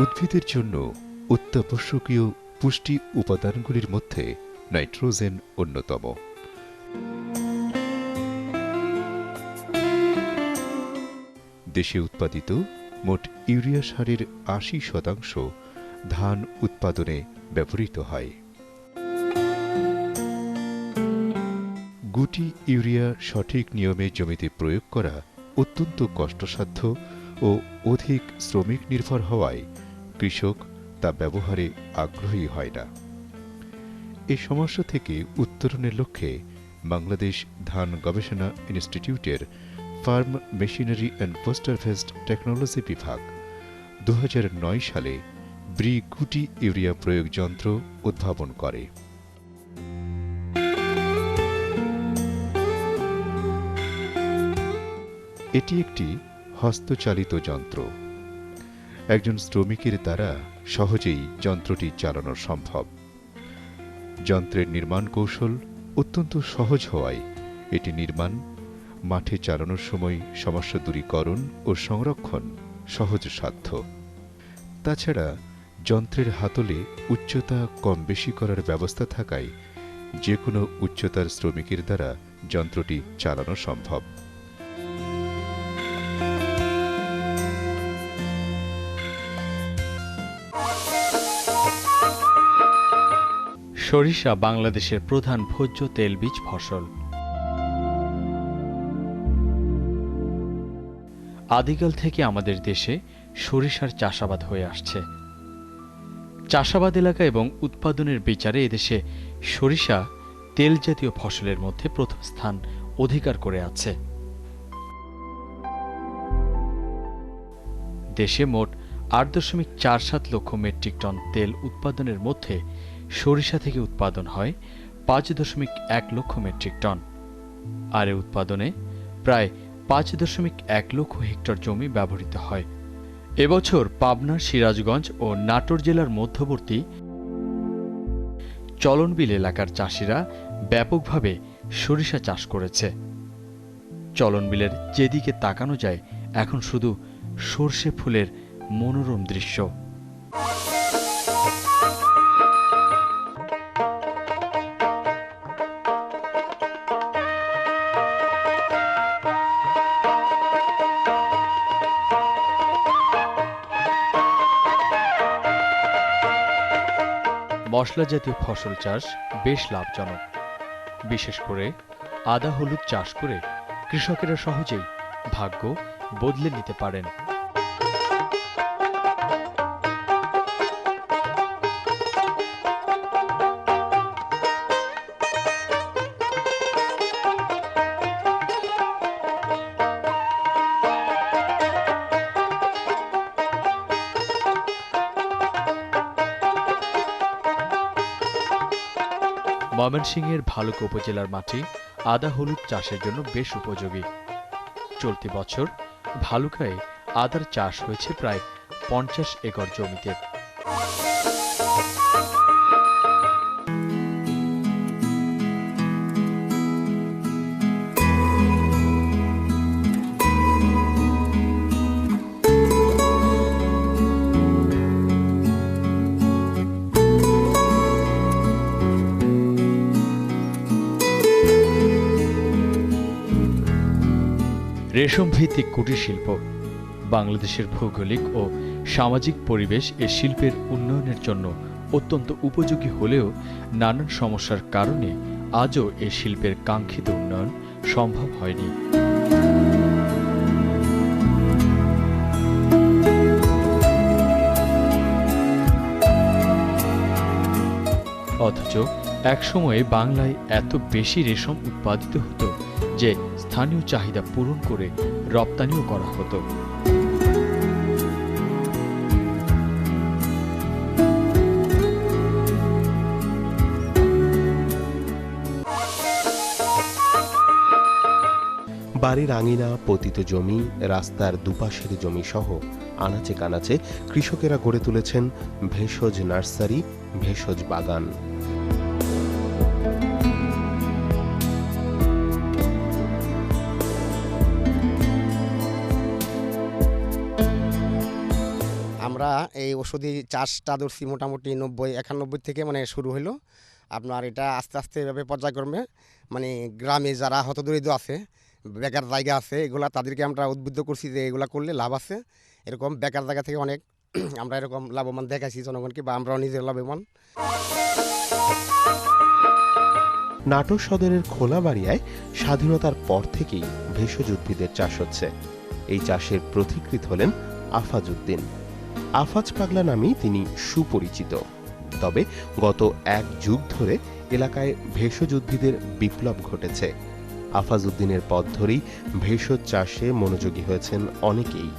উদ্ভিদের জন্য অত্যাবশ্যকীয় পুষ্টি উপাদানগুলির মধ্যে নাইট্রোজেন অন্যতম। দেশে উৎপাদিত মোট ইউরিয়া সারের আশি শতাংশ ধান উৎপাদনে ব্যবহৃত হয়। গুটি ইউরিয়া সঠিক নিয়মে জমিতে প্রয়োগ করা অত্যন্ত কষ্টসাধ্য ও অধিক শ্রমিক নির্ভর হওয়ায় কৃষক তা ব্যবহারে আগ্রহী হয় না। এই সমস্যা থেকে উত্তরণের লক্ষ্যে বাংলাদেশ ধান গবেষণা ইনস্টিটিউটের farm machinery and post harvest technology বিভাগ দু হাজার নয় সালে ব্রি গুটি ইউরিয়া প্রয়োগ যন্ত্র উদ্ভাবন করে। এটি একটি হস্তচালিত যন্ত্র। একজন শ্রমিকের দ্বারা সহজেই যন্ত্রটি চালানো সম্ভব। যন্ত্রের নির্মাণ কৌশল অত্যন্ত সহজ হওয়ায় এটি নির্মাণ, মাঠে চালানোর সময় সমস্যা দূরীকরণ ও সংরক্ষণ সহজসাধ্য তাছাড়া যন্ত্রের হাতলে উচ্চতা কম বেশি করার ব্যবস্থা থাকায় যে কোনো উচ্চতার শ্রমিকের দ্বারা যন্ত্রটি চালানো সম্ভব। সরিষা বাংলাদেশের প্রধান ভোজ্য তেলবীজ ফসল। আদিকাল থেকে আমাদের দেশে সরিষার চাষাবাদ হয়ে আসছে। চাষাবাদ এলাকা এবং উৎপাদনের বিচারে এদেশে সরিষা তেল জাতীয় ফসলের মধ্যে প্রথম স্থান অধিকার করে আছে। দেশে মোট আট দশমিক চার সাত লক্ষ মেট্রিক টন তেল উৎপাদনের মধ্যে সরিষা থেকে উৎপাদন হয় পাঁচ দশমিক এক লক্ষ মেট্রিক টন। আর এ উৎপাদনে প্রায় পাঁচ দশমিক এক লক্ষ হেক্টর জমি ব্যবহৃত হয়। এবছর পাবনা সিরাজগঞ্জ ও নাটোর জেলার মধ্যবর্তী চলনবিল এলাকার চাষিরা ব্যাপকভাবে সরিষা চাষ করেছে। চলনবিলের যেদিকে তাকানো যায়, এখন শুধু সর্ষে ফুলের মনোরম দৃশ্য। মশলা জাতীয় ফসল চাষ বেশ লাভজনক। বিশেষ করে আদা, হলুদ চাষ করে কৃষকেরা সহজেই ভাগ্য বদলে নিতে পারেন। ময়মনসিংহের ভালুক উপজেলার মাটি আদা হলুদ চাষের জন্য বেশ উপযোগী। চলতি বছর ভালুকায় আদার চাষ হয়েছে প্রায় পঞ্চাশ একর জমিতে। রেশম ভিত্তিক কুটির শিল্প বাংলাদেশের ভৌগোলিক ও সামাজিক পরিবেশ এ শিল্পের উন্নয়নের জন্য অত্যন্ত উপযোগী হলেও নানান সমস্যার কারণে আজও এ শিল্পের কাঙ্ক্ষিত উন্নয়ন সম্ভব হয়নি। অথচ একসময়ে বাংলায় এত বেশি রেশম উৎপাদিত হতো যে স্থানীয় চাহিদা পূরণ করে রপ্তানিও করা হতো। বাড়ির আঙিনা পতিত জমি, রাস্তার দুপাশের জমি সহ আনাচে কানাচে কৃষকেরা গড়ে তুলেছেন ভেষজ নার্সারি, ভেষজ বাগান। আমরা এই ওষুধি চাষটা ধরছি মোটামুটি নব্বই, একানব্বই থেকে মানে শুরু হলো আপনার এটা আস্তে আস্তে এভাবে পর্যায়ক্রমে মানে গ্রামে যারা হতদরিদ্র আছে, বেকার জায়গা আছে, এগুলা তাদেরকে আমরা উদ্বুদ্ধ করছি যে এগুলা করলে লাভ আছে। এরকম বেকার জায়গা থেকে অনেক আমরা এরকম লাভবান দেখাইছি জনগণকে বা আমরাও নিজের লাভবান। নাটোর সদরের খোলাবাড়িয়ায় স্বাধীনতার পর থেকেই ভেষজ উদ্ভিদের চাষ হচ্ছে। এই চাষের প্রতিকৃত হলেন আফাজ উদ্দিন। আফাজ পাগলা নামেই তিনি সুপরিচিত। তবে গত এক যুগ ধরে এলাকায় ভেষজ উদ্ভিদের বিপ্লব ঘটেছে। আফাজ উদ্দিনের পথ ধরেই ভেষজ চাষে মনোযোগী হয়েছেন অনেকেই।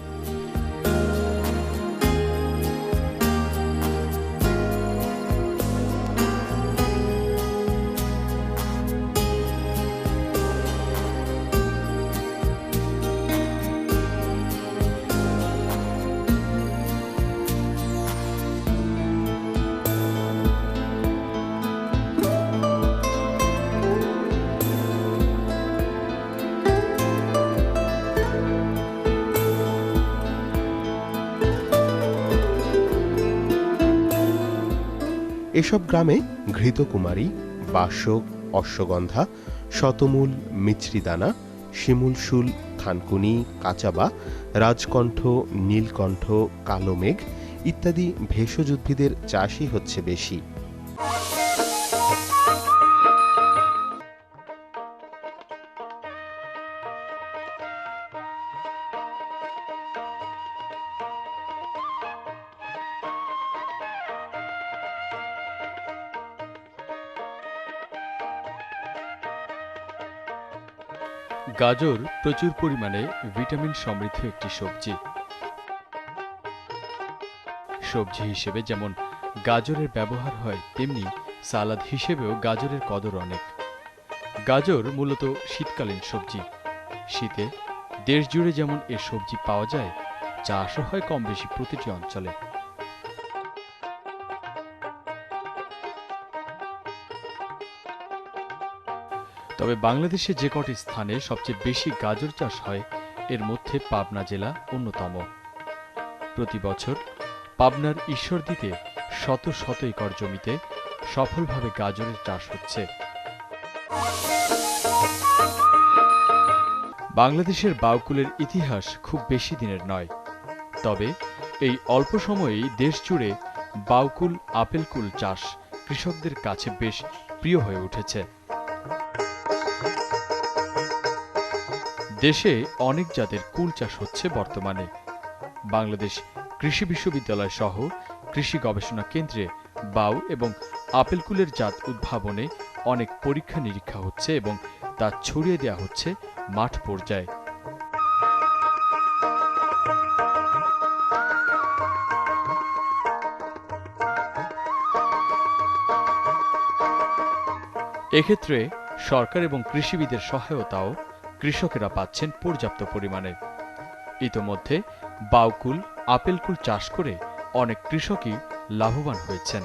এসব গ্রামে ঘৃতকুমারী, বাসক, অশ্বগন্ধা, শতমূল, মিছরিদানা, শিমুলশুল থানকুনি কাঁচাবা, রাজকণ্ঠ, নীলকণ্ঠ কালো মেঘ ইত্যাদি ভেষজ উদ্ভিদের চাষই হচ্ছে বেশি। গাজর প্রচুর পরিমাণে ভিটামিন সমৃদ্ধ একটি সবজি। সবজি হিসেবে যেমন গাজরের ব্যবহার হয়, তেমনি সালাদ হিসেবেও গাজরের কদর অনেক। গাজর মূলত শীতকালীন সবজি। শীতে দেশ জুড়ে যেমন এ সবজি পাওয়া যায়, চাষও হয় কম বেশি প্রতিটি অঞ্চলে। তবে বাংলাদেশে যে কটি স্থানে সবচেয়ে বেশি গাজর চাষ হয়, এর মধ্যে পাবনা জেলা অন্যতম। প্রতি বছর পাবনার ঈশ্বরদীতে শত শত একর জমিতে সফলভাবে গাজরের চাষ হচ্ছে। বাংলাদেশের বাউকুলের ইতিহাস খুব বেশি দিনের নয়। তবে এই অল্প সময়েই দেশ জুড়ে বাউকুল আপেলকুল চাষ কৃষকদের কাছে বেশ প্রিয় হয়ে উঠেছে। দেশে অনেক জাতের কুল চাষ হচ্ছে বর্তমানে। বাংলাদেশ কৃষি বিশ্ববিদ্যালয় সহ কৃষি গবেষণা কেন্দ্রে বাউ এবং আপেল কুলের জাত উদ্ভাবনে অনেক পরীক্ষা নিরীক্ষা হচ্ছে এবং তা ছড়িয়ে দেওয়া হচ্ছে মাঠ পর্যায়ে। এক্ষেত্রে সরকার এবং কৃষিবিদের সহায়তাও কৃষকেরা পাচ্ছেন পর্যাপ্ত পরিমাণে। ইতোমধ্যে বাউকুল আপেলকুল চাষ করে অনেক কৃষকই লাভবান হয়েছেন।